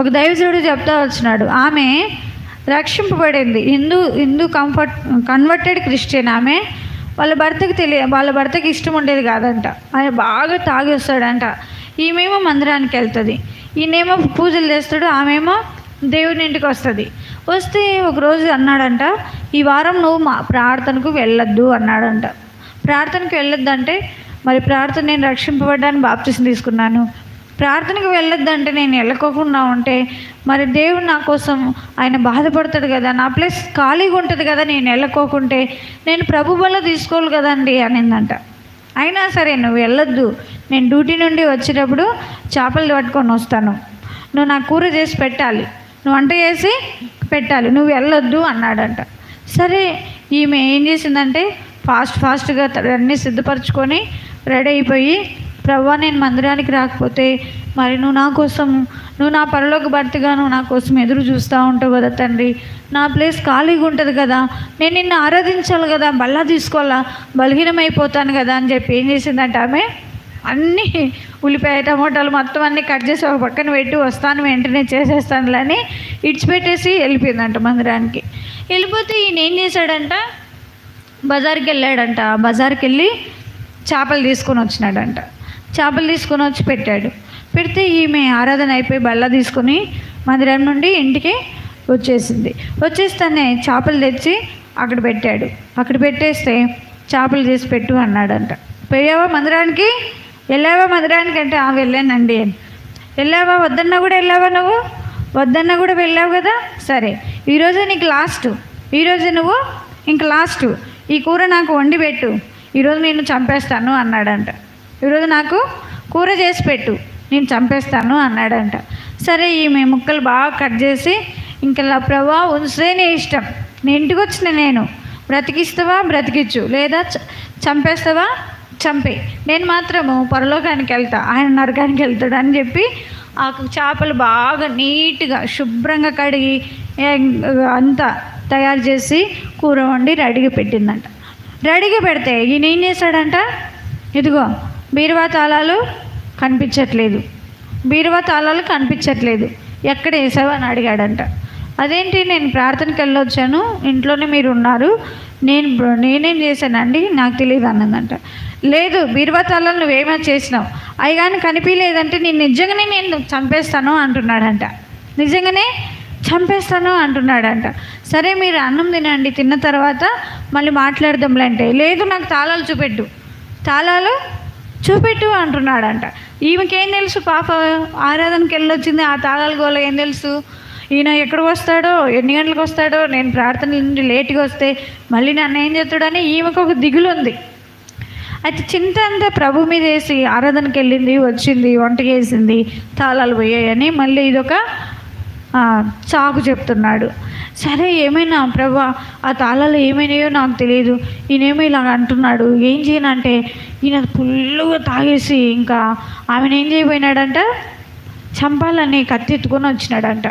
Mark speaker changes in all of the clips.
Speaker 1: ఒక దైవజుడు చెప్తా వచ్చినాడు ఆమె రక్షింపబడింది. Hindu Hindu comfort converted Christian ఆమె. వాళ్ళ భర్తకి తెలియ వాళ్ళ భర్తకి ఇష్టం ఉండేది కాదంట. ఆయన బాగా తాగి వస్తాడంట. ఈమెమో మందిరానికి వెళ్తుంది. ఈయనేమో పూజలు చేస్తాడు ఆమెమో దేవుని ఇంటికి వస్తుంది. వస్తే ఒకరోజు అన్నాడంట ఈ వారం నువ్వు మా ప్రార్థనకు వెళ్ళొద్దు అన్నాడంట. ప్రార్థనకు వెళ్ళొద్దంటే మరి ప్రార్థన నేను రక్షింపబడ్డాను బాప్తిసం తీసుకున్నాను. ప్రార్థనకు వెళ్ళొద్దంటే నేను వెళ్ళకోకుండా ఉంటే మరి దేవుడు నా కోసం ఆయన బాధపడతాడు కదా నా ప్లేస్ ఖాళీగా ఉంటుంది కదా నేను వెళ్ళకోకుంటే నేను ప్రభు వల్ల తీసుకోవాలి కదండి అనిందంట. అయినా సరే నువ్వు వెళ్ళొద్దు. నేను డ్యూటీ నుండి వచ్చేటప్పుడు చేపలు పట్టుకొని వస్తాను. నువ్వు నా కూర చేసి పెట్టాలి. నువ్వు వంట చేసి పెట్టాలి. నువ్వు వెళ్ళొద్దు అన్నాడంట. సరే ఈమె ఏం చేసిందంటే ఫాస్ట్ ఫాస్ట్గా అన్నీ సిద్ధపరచుకొని రెడీ అయిపోయి ప్రభా నేను మందిరానికి రాకపోతే మరి నువ్వు నా కోసం నువ్వు నా పరలోకి భర్తగా నువ్వు నా కోసం ఎదురు చూస్తూ ఉంటావు కదా తండ్రి. నా ప్లేస్ ఖాళీగా ఉంటుంది కదా. నేను నిన్ను ఆరాధించాలి కదా బల్లా తీసుకోవాలా బలహీనమైపోతాను కదా అని చెప్పి ఏం చేసిందంటే ఆమె? అన్నీ ఉల్లిపాయ టమోటాలు మొత్తం అన్నీ కట్ చేసి ఒక పక్కన పెట్టి వస్తాను వెంటనే చేసేస్తానులే అని ఇడిచిపెట్టేసి వెళ్ళిపోయిందంట మందిరానికి. వెళ్ళిపోతే ఈయన ఏం చేశాడంట? బజార్కి వెళ్ళాడంట. బజార్కి వెళ్ళి చేపలు తీసుకొని వచ్చినాడంట. చేపలు తీసుకొని వచ్చి పెట్టాడు. పెడితే ఈమె ఆరాధన అయిపోయి బల్ల తీసుకొని మందిరం నుండి ఇంటికి వచ్చేసింది. వచ్చేస్తానే చేపలు తెచ్చి అక్కడ పెట్టాడు. అక్కడ పెట్టేస్తే చేపలు చేసి పెట్టు అన్నాడంట. పోయావా మందిరానికి? వెళ్ళావా మందిరానికి? అంటే ఆ వెళ్ళానండి అని. వెళ్ళావా? వద్దన్నా కూడా వెళ్ళావా నువ్వు? వద్దన్నా కూడా వెళ్ళావు కదా? సరే. ఈరోజు నీకు లాస్ట్. ఈరోజు నువ్వు ఇంక లాస్ట్. ఈ కూర నాకు వండి పెట్టు. ఈరోజు నేను చంపేస్తాను అన్నాడంట. ఈరోజు నాకు కూర చేసి పెట్టు నేను చంపేస్తాను అన్నాడంట. సరే ఈమె ముక్కలు బాగా కట్ చేసి ఇంకా ప్రభా ఉంచితే నీ ఇష్టం. నీ ఇంటికి వచ్చిన నేను. బ్రతికిస్తావా? బ్రతికిచ్చు. లేదా చ- చంపేస్తావా? చంపే. నేను మాత్రము పరలోకానికి వెళ్తా ఆయన నరకానికి వెళ్తాడు అని చెప్పి ఆ చేపలు బాగా నీట్గా శుభ్రంగా కడిగి అంతా తయారు చేసి కూర వండి రెడీగా పెట్టిందంట. రెడీగా పెడితే ఈయన ఏం చేశాడంట? ఇదిగో బీరువా తాళాలు కనిపించట్లేదు. బీరువా తాళాలు కనిపించట్లేదు. ఎక్కడ వేసావు అని అడిగాడంట. అదేంటి నేను ప్రార్థనకి వెళ్ళొచ్చాను. ఇంట్లోనే మీరు ఉన్నారు నేను నేనేం చేశానండి? నాకు తెలియదు అన్నదంట. లేదు బీరువా తాళాలు నువ్వేమో చేసినావు. అవి కానీ కనిపించలేదంటే నేను నిజంగానే నేను చంపేస్తాను అంటున్నాడంట. నిజంగానే చంపేస్తాను అంటున్నాడంట. సరే మీరు అన్నం తినండి. తిన్న తర్వాత మళ్ళీ మాట్లాడదాంలే అంటే. లేదు నాకు తాళాలు చూపెట్టు. తాళాలు చూపెట్టు అంటున్నాడంట. ఈమెకేం తెలుసు? పాప ఆరాధనకి వెళ్ళొచ్చింది ఆ తాళాల గోల ఏం తెలుసు? ఈయన ఎక్కడికి వస్తాడో ఎన్ని గంటలకు వస్తాడో నేను ప్రార్థన నుండి లేట్గా వస్తే మళ్ళీ నన్ను ఏం చేస్తాడని ఈమెకు ఒక దిగులు ఉంది అయితే చింత అంతా ప్రభు మీద వేసి ఆరాధనకి వెళ్ళింది వచ్చింది వంట చేసింది తాళాలు పోయాయని మళ్ళీ ఇదొక ఆ, చాకు చెప్తున్నాడు. సరే ఏమైనా ప్రభా ఆ తాళాలు ఏమైనాయో నాకు తెలియదు. ఈయనేమో ఇలా అంటున్నాడు. ఏం చేయనంటే ఈయన ఫుల్లుగా తాగేసి ఇంకా ఆమెను ఏం చేయబోయినాడంట? చంపాలని కత్తి ఎత్తుకొని వచ్చినాడంట.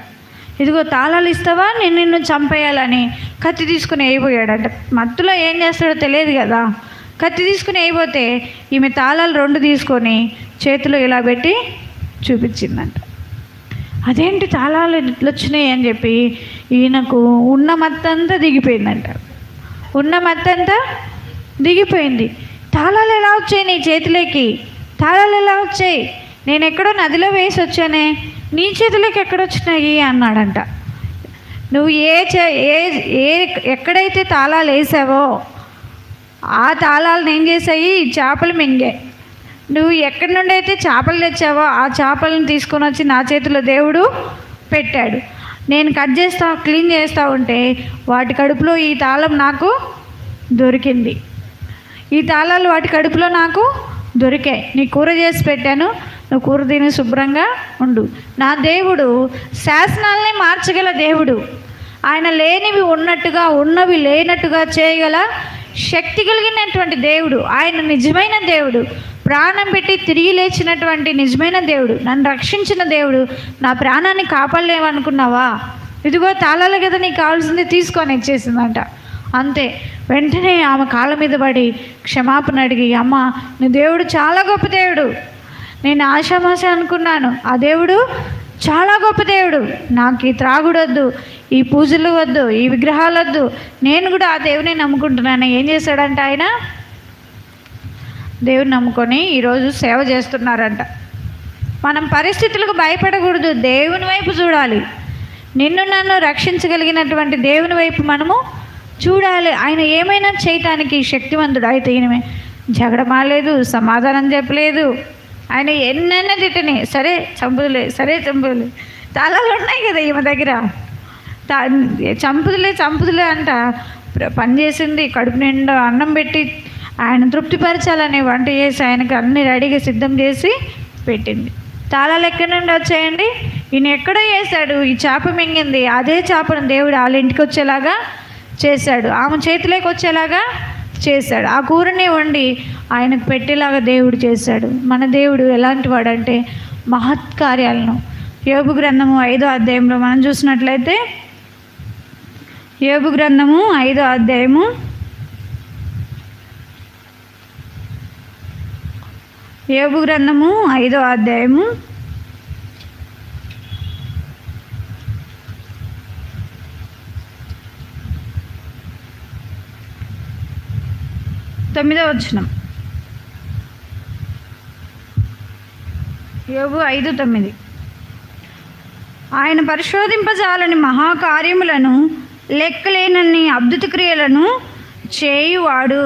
Speaker 1: ఇదిగో తాళాలు ఇస్తావా? నేను నిన్ను చంపేయాలని కత్తి తీసుకుని వేయబోయాడంట. మత్తులో ఏం చేస్తాడో తెలియదు కదా. కత్తి తీసుకుని వేయబోతే ఈమె తాళాలు రెండు తీసుకొని చేతిలో ఇలా పెట్టి చూపించిందంట. అదేంటి తాళాలు ఇట్లా వచ్చినాయి అని చెప్పి ఈయనకు ఉన్న మత్తంతా దిగిపోయిందంట. ఉన్న మత్తంతా దిగిపోయింది. తాళాలు ఎలా వచ్చాయి నీ చేతిలోకి? తాళాలు ఎలా వచ్చాయి? నేను ఎక్కడో నదిలో వేసి వచ్చానే నీ చేతిలోకి ఎక్కడొచ్చినాయి? అన్నాడంట. నువ్వు ఏ చే ఏ ఏ ఎక్కడైతే తాళాలు వేసావో ఆ తాళాలను ఏం చేసాయి చేపలు మింగే. నువ్వు ఎక్కడి నుండి అయితే చేపలు తెచ్చావో ఆ చేపలను తీసుకొని వచ్చి నా చేతిలో దేవుడు పెట్టాడు. నేను కట్ చేస్తా క్లీన్ చేస్తూ ఉంటే వాటి కడుపులో ఈ తాళం నాకు దొరికింది. ఈ తాళాలు వాటి కడుపులో నాకు దొరికాయి నీ కూర చేసి పెట్టాను. నువ్వు కూర తిని శుభ్రంగా ఉండు. నా దేవుడు శాసనాల్ని మార్చగల దేవుడు. ఆయన లేనివి ఉన్నట్టుగా ఉన్నవి లేనట్టుగా చేయగల శక్తి కలిగినటువంటి దేవుడు. ఆయన నిజమైన దేవుడు. ప్రాణం పెట్టి తిరిగి లేచినటువంటి నిజమైన దేవుడు. నన్ను రక్షించిన దేవుడు. నా ప్రాణాన్ని కాపాడలేమనుకున్నావా ఇదిగో తాళాలు కదా నీకు కావాల్సింది. తీసుకొని ఇచ్చేసిందంట. అంతే. వెంటనే ఆమె కాళ్ళ మీద పడి క్షమాపణ అడిగి అమ్మ నీ దేవుడు చాలా గొప్ప దేవుడు. నేను ఆశామాస అనుకున్నాను. ఆ దేవుడు చాలా గొప్ప దేవుడు. నాకు ఈ త్రాగుడు వద్దు ఈ పూజలు వద్దు ఈ విగ్రహాలు వద్దు. నేను కూడా ఆ దేవుని నమ్ముకుంటున్నాను. ఏం చేశాడంట ఆయన? దేవుని నమ్ముకొని ఈరోజు సేవ చేస్తున్నారంట. మనం పరిస్థితులకు భయపడకూడదు. దేవుని వైపు చూడాలి. నిన్ను నన్ను రక్షించగలిగినటువంటి దేవుని వైపు మనము చూడాలి. ఆయన ఏమైనా చేయటానికి శక్తివంతుడు అయితే ఈయన జగడమాలేదు సమాధానం చెప్పలేదు. ఆయన ఎన్నైనా తిట్టని. సరే చంపుదులే సరే చంపుదులే. తలలు ఉన్నాయి కదా ఈమె దగ్గర? తా- చంపుదులే చంపుదులే అంట. పని చేసింది కడుపు నిండా అన్నం పెట్టి ఆయన తృప్తిపరచాలని వంట చేసి ఆయనకు అన్ని రెడీగా సిద్ధం చేసి పెట్టింది. తాళాలు ఎక్కడి నుండి వచ్చాయండి? ఈయన ఎక్కడో వేశాడు ఈ చేప మింగింది. అదే చేపను దేవుడు వాళ్ళ ఇంటికి వచ్చేలాగా చేశాడు. ఆమె చేతిలోకి వచ్చేలాగా చేశాడు. ఆ కూరని వండి ఆయనకు పెట్టేలాగా దేవుడు చేశాడు. మన దేవుడు ఎలాంటి వాడంటే మహత్కార్యాలను. యోగు గ్రంథము ఐదో అధ్యాయంలో మనం చూసినట్లయితే యోగు గ్రంథము ఐదో అధ్యాయము యోగు గ్రంథము ఐదో అధ్యాయము తొమ్మిదో వచనం. యోగు ఐదు తొమ్మిది. ఆయన పరిశోధింపజాలని మహాకార్యములను లెక్కలేనన్ని అద్భుత క్రియలను చేయువాడు.